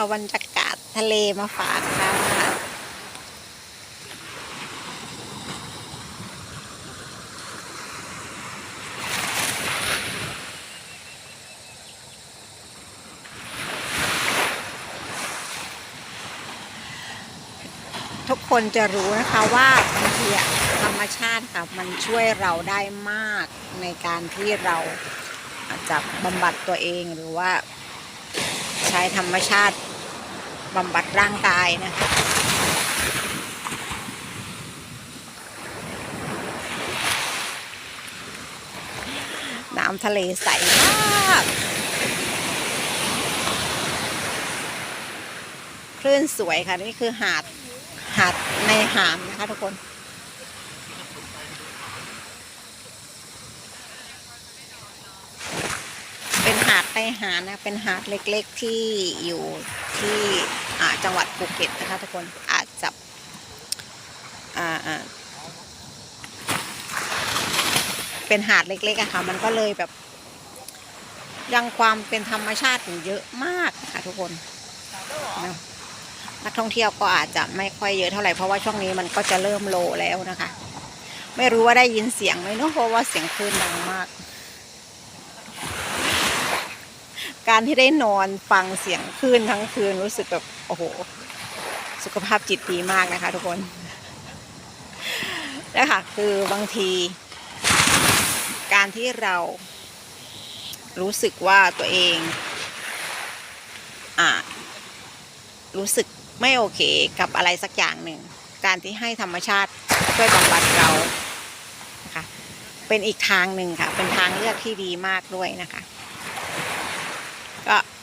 เอาบรรยากาศทะเลมาฝากค่ะทุกคนจะรู้นะคะว่าบางทีธรรมชาติค่ะมันช่วยเราได้มากในการที่เราจจะบำบัดตัวเองหรือว่าใช้ธรรมชาติ บำบัดร่างกายนะคะน้ำทะเลใสมากคลื่นสวยค่ะ นี่คือหาดหาดในหามนะคะทุกคนเป็นหาดในหานะ เป็นหาดเล็กๆที่อยู่ ที่จังหวัดภูเก็ตนะคะทุกคนอาจจะเป็นหาดเล็กๆอะค่ะ มันก็เลยแบบ ยังความเป็นธรรมชาติอยู่เยอะมากค่ะทุกคนนะนักท่องเที่ยวก็อาจจะไม่ค่อยเยอะเท่าไหร่เพราะว่าช่วงนี้มันก็จะเริ่มโลแล้วนะคะ ไม่รู้ว่าได้ยินเสียงไหมเนาะเพราะว่าเสียงคลื่นดังมาก การที่ได้นอนฟังเสียงคลื่นทั้งคืนรู้สึกแบบโอ้โห สุขภาพจิตดีมากนะคะ ทุกคนนะคะคือบางที การที่เรารู้สึกว่าตัวเองอ่ารู้สึกไม่โอเคกับอะไรสักอย่างหนึ่ง การที่ให้ธรรมชาติช่วยบำบัดเรานะคะเป็นอีกทางหนึ่งค่ะ เป็นทางเลือกที่ดีมากด้วยนะคะ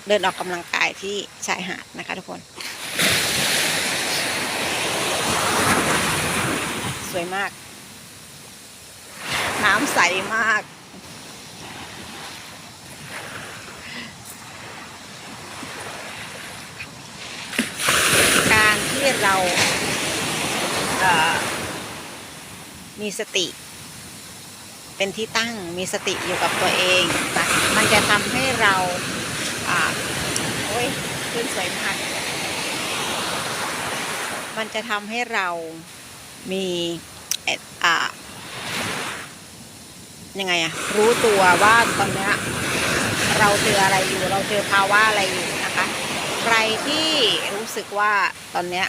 เดินออกกำลังกายที่ชายหาดนะคะทุกคน สวยมาก น้ำใสมาก การที่เราเออมีสติ เป็นที่ตั้งมีสติอยู่กับตัวเองนะมันจะทำให้เรา อ่าโอ้ยขึ้นสวยมาก มันจะทำให้เรามีอ่ายังไงอะรู้ตัวว่าตอนเนี้ยเราเจออะไรอยู่ เราเจอภาวะอะไรอยู่นะคะ ใครที่รู้สึกว่าตอนเนี้ย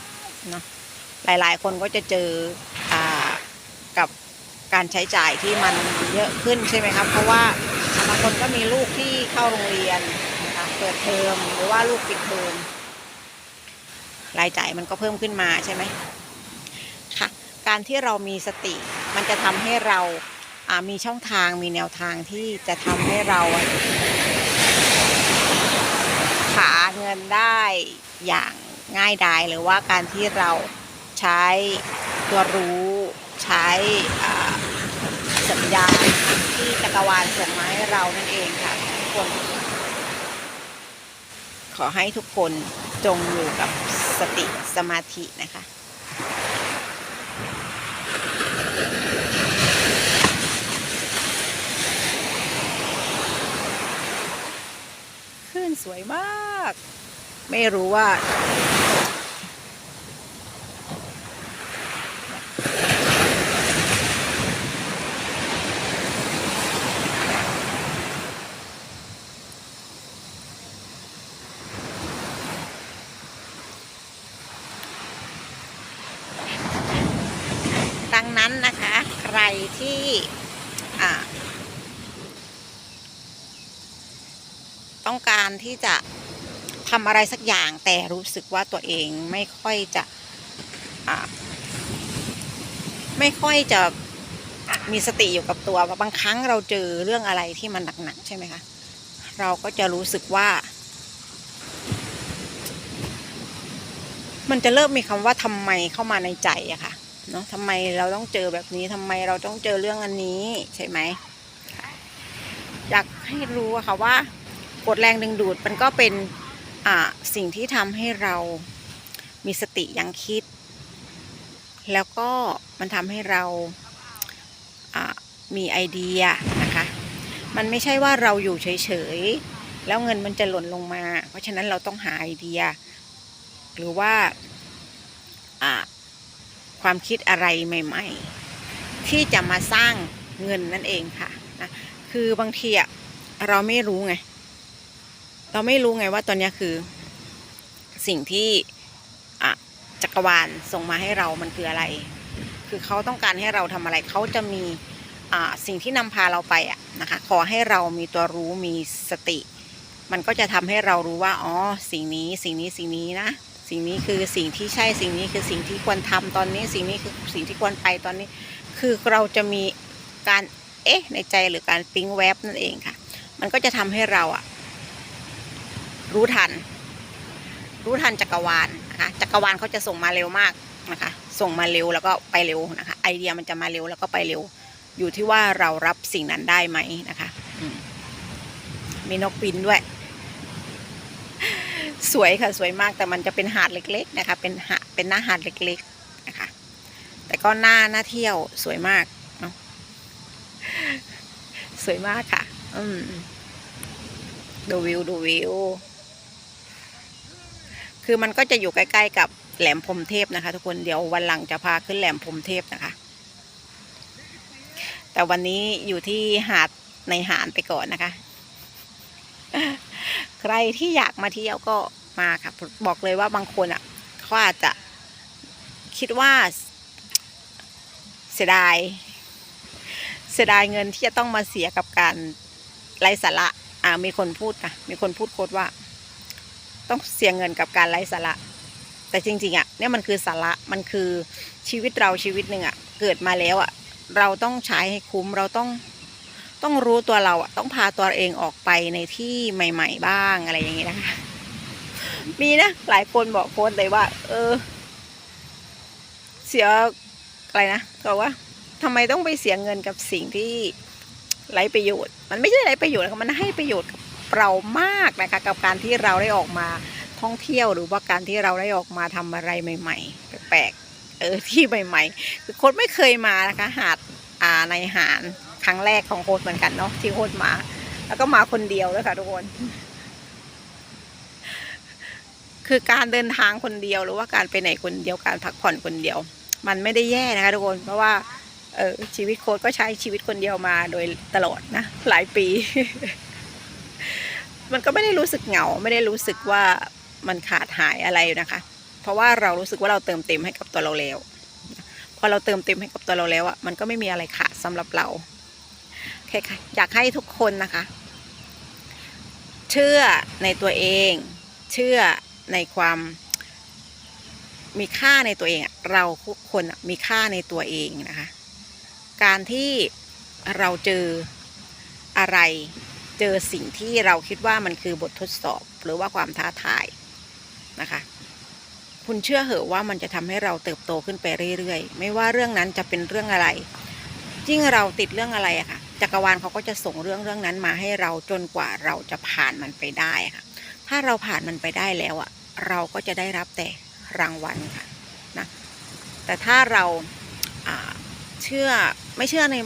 เนาะหลายๆ คนก็จะเจออ่ากับการใช้จ่ายที่มันเยอะขึ้นใช่ไหมครับ เพราะว่าบางคนก็มีลูกที่เข้าโรงเรียน เปิดเทอมหรือว่าลูกปิดเทอมรายจ่ายมันก็เพิ่มขึ้นมาใช่ไหมค่ะการที่เรามีสติ มันจะทำให้เรามีช่องทางมีแนวทางที่จะทำให้เราหาเงินได้อย่างง่ายดายหรือว่าการที่เราใช้ตัวรู้ใช้สัญญาณที่จักรวาลส่งมาให้เรานั่นเองค่ะทุกคน ขอให้ทุกคนจงอยู่กับสติสมาธินะคะคลื่นสวยมาก ไม่รู้ว่า ดังนั้นนะคะ ใคร ที่ต้องการที่จะทำอะไรสักอย่างแต่รู้สึกว่าตัวเองไม่ค่อยจะไม่ค่อยจะมีสติอยู่กับตัวบางครั้งเราเจอเรื่องอะไรที่มันหนักๆใช่ไหมคะเราก็จะรู้สึกว่า มันจะเริ่มมีคำว่าทำไมเข้ามาในใจอะค่ะ เนาะทำไมเราต้องเจอแบบนี้ทำไมเราต้องเจอเรื่องอันนี้ใช่ไหมอยากให้รู้อะค่ะว่ากฎแรงดึงดูดมันก็เป็นสิ่งที่ทำให้เรามีสติยังคิด แล้วก็มันทำให้เรามีไอเดียนะคะ มันไม่ใช่ว่าเราอยู่เฉยๆ แล้วเงินมันจะหล่นลงมา เพราะฉะนั้นเราต้องหาไอเดีย หรือว่า ความคิดอะไรใหม่ ๆ ที่จะมาสร้างเงินนั่นเองค่ะนะคือบางทีอะเราไม่รู้ไง เราไม่รู้ไงว่าตอนนี้คือ สิ่งที่อะจักรวาลส่งมาให้เรามันคืออะไร คือเขาต้องการให้เราทำอะไรเขาจะมีสิ่งที่นำพาเราไปอะนะคะขอให้เรามีตัวรู้มีสติ มันก็จะทำให้เรารู้ว่าอ๋อสิ่งนี้สิ่งนี้สิ่งนี้นะ สิ่งนี้คือสิ่งที่ใช่สิ่งนี้คือสิ่งที่ควรทำตอนนี้ สิ่งนี้คือสิ่งที่ควรไปตอนนี้ คือเราจะมีการเอ๊ะในใจหรือการปิ๊งแวบนั่นเองค่ะ มันก็จะทำให้เราอะรู้ทัน รู้ทันจักรวาลนะคะจักรวาลเขาจะส่งมาเร็วมากนะคะ ส่งมาเร็วแล้วก็ไปเร็วนะคะ ไอเดียมันจะมาเร็วแล้วก็ไปเร็ว อยู่ที่ว่าเรารับสิ่งนั้นได้ไหมนะคะมมีนกบินด้วย สวยค่ะสวยมากแต่มันจะเป็นหาดเล็กๆนะคะ เป็นหาเป็นหน้าหาดเล็กๆนะคะ แต่ก็หน้าหน้าเที่ยวสวยมากเนาะสวยมากค่ะ อืมดูวิวดูวิว คือมันก็จะอยู่ใกล้ๆกับแหลมพรมเทพนะคะ ทุกคนเดี๋ยววันหลังจะพาขึ้นแหลมพรมเทพนะคะ แต่วันนี้อยู่ที่หาดในหาดไปก่อนนะคะ ใครที่อยากมาเที่ยวก็มาค่ะ บอกเลยว่าบางคนอะเขาอาจจะคิดว่าเสียดาย เสียดายเงินที่จะต้องมาเสียกับการไร้สาระอ่ามีคนพูดค่ะมีคนพูดโคตรว่า ต้องเสียเงินกับการไร้สาระ แต่จริง ๆอะเนี่ยมันคือสาระมันคือชีวิตเราชีวิตหนึ่งอะเกิดมาแล้วอะเราต้องใช้ให้คุ้มเราต้อง ต้องรู้ตัวเราอะต้องพาตัวเองออกไปในที่ใหม่ ๆ บ้างอะไรอย่างงี้นะคะมีนะหลายคนบอกโค้ดเลยว่า เออ เสียอะไรนะบอกว่าทำไมต้องไปเสียเงินกับสิ่งที่ไร้ประโยชน์ มันไม่ใช่ไร้ประโยชน์นะคะมันให้ประโยชน์กับเรามากนะคะ กับการที่เราได้ออกมาท่องเที่ยวหรือว่าการที่เราได้ออกมาทำอะไรใหม่ ๆ แปลกๆเออที่ใหม่ ๆ คือค้ดไม่เคยมานะคะ หาดอ่าในหาร รั้งแรกของโค้ดเหมือนกันเนาะที่โค้ดมา แล้วก็มาคนเดียวด้วยค่ะทุกคน คือการเดินทางคนเดียวหรือว่าการไปไหนคนเดียวการพักผ่อนคนเดียว มันไม่ได้แย่นะคะทุกคนเพราะว่าเออชีวิตโค้ดก็ใช้ชีวิตคนเดียวมาโดยตลอดนะ หลายปี มันก็ไม่ได้รู้สึกเหงา ไม่ได้รู้สึกว่ามันขาดหายอะไรนะคะ เพราะว่าเรารู้สึกว่าเราเติมเต็มให้กับตัวเราแล้วพอเราเติมเต็มให้กับตัวเราแล้วอะมันก็ไม่มีอะไรขาดสำหรับเรา อเคค่ะอยากให้ทุกคนนะคะ เชื่อในตัวเอง เชื่อในความมีค่าในตัวเอง เราทุกคนมีค่าในตัวเองนะคะ การที่เราเจออะไรเจอสิ่งที่เราคิดว่ามันคือบททดสอบหรือว่าความท้าทายนะคะ คุณเชื่อเหอะว่ามันจะทำให้เราเติบโตขึ้นไปเรื่อยๆ ไม่ว่าเรื่องนั้นจะเป็นเรื่องอะไรยิ่งเราติดเรื่องอะไรอะค่ะ จักรวาลเขาก็จะส่งเรื่องเรื่องนั้นมาให้เราจนกว่าเราจะผ่านมันไปได้ค่ะ ถ้าเราผ่านมันไปได้แล้วอะเราก็จะได้รับแต่รางวัลค่ะนะแต่ถ้าเราเชื่อไม่เชื่อใน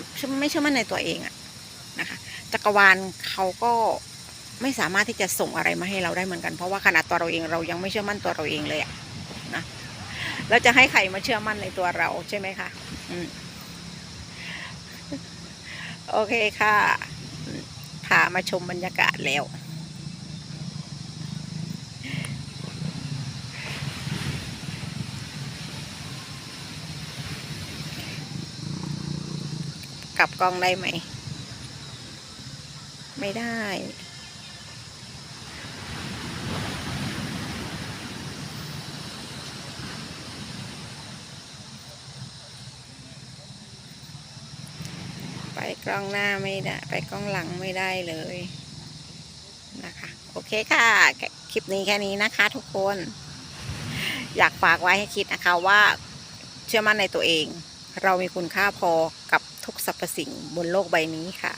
ไม่เชื่อมั่นในตัวเองอะนะคะจักรวาลเขาก็ไม่สามารถที่จะส่งอะไรมาให้เราได้เหมือนกันเพราะว่าขนาดตัวเราเองเรายังไม่เชื่อมั่นตัวเราเองเลยอะนะแล้วจะให้ใครมาเชื่อมั่นในตัวเราใช่ไหมคะอืม โอเคค่ะพามาชมบรรยากาศแล้ว กลับกล้องได้ไหม ไม่ได้ ไปกล้องหน้าไม่ได้ ไปกล้องหลังไม่ได้เลยนะคะโอเคค่ะ คลิปนี้แค่นี้นะคะทุกคน อยากฝากไว้ให้คิดนะคะว่าเชื่อมั่นในตัวเอง เรามีคุณค่าพอกับทุกสรรพสิ่งบนโลกใบนี้ค่ะ